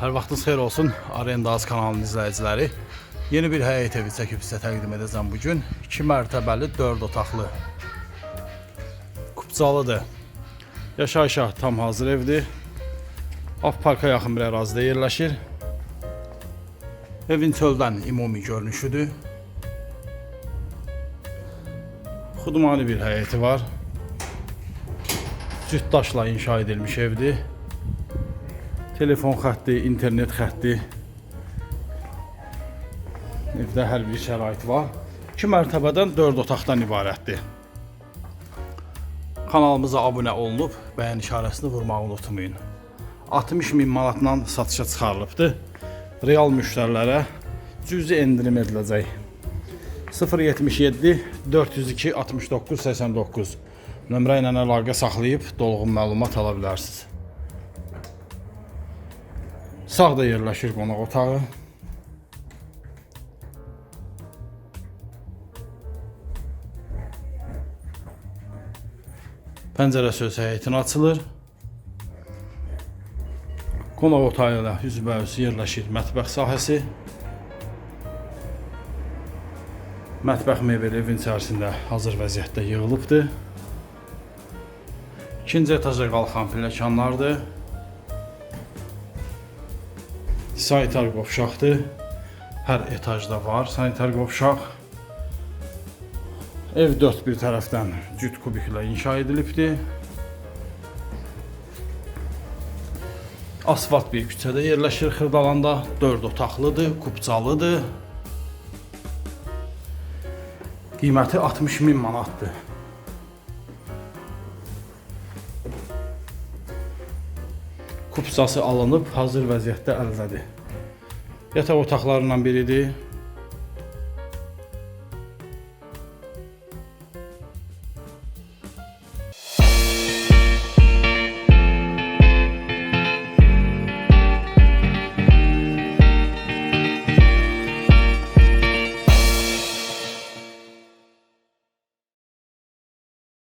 Hər vaxtınız xeyir olsun Arendaz kanalının izləyiciləri. Yeni bir həyət evi çəkib sizə təqdim edəcəm bu gün. 2 mərtəbəli, 4 otaqlı. Kupcalıdır. Yaşayışa tam hazır evdir. Af parka yaxın bir ərazidə yerləşir. Evin çöldən ümumi görünüşüdür. Xudmani bir həyəti var. Cüt daşla inşa edilmiş evdir. Telefon xətti, internet xətti. Evdə hər bir şərait var. 2 mərtəbədən 4 otaqdan ibarətdir. Kanalımıza abunə olunub, bəyən işarəsini vurmağı unutmayın. 60 min manatla satışa çıxarılıbdır. Real müştərilərə cüzi endirim ediləcək. 077 402 69 89 nömrə ilə əlaqə saxlayıb dolğun məlumat ala bilərsiniz. Sağda yerləşir qonaq otağı. Pəncərə söz həyətinə açılır. Qonaq otağı ilə üzbəüz yerləşir mətbəx sahəsi. Mətbəx mebeli evin içərisində hazır vəziyyətdə yığılıbdır. İkinci etaja qalxan pilləkənlərdir. Sanitar qovşaqdır. Hər etajda var sanitar qovşaq. Ev dörd bir tərəfdən cüt kubiklə inşa edilibdir. Asfalt bir küçədə yerləşir Xırdalanda. 4 otaqlıdır, kupcalıdır. Qiyməti 60 min manatdır. Kupsası alınıb hazır vəziyyətdə əldədir. Yataq otaqlarından biridir.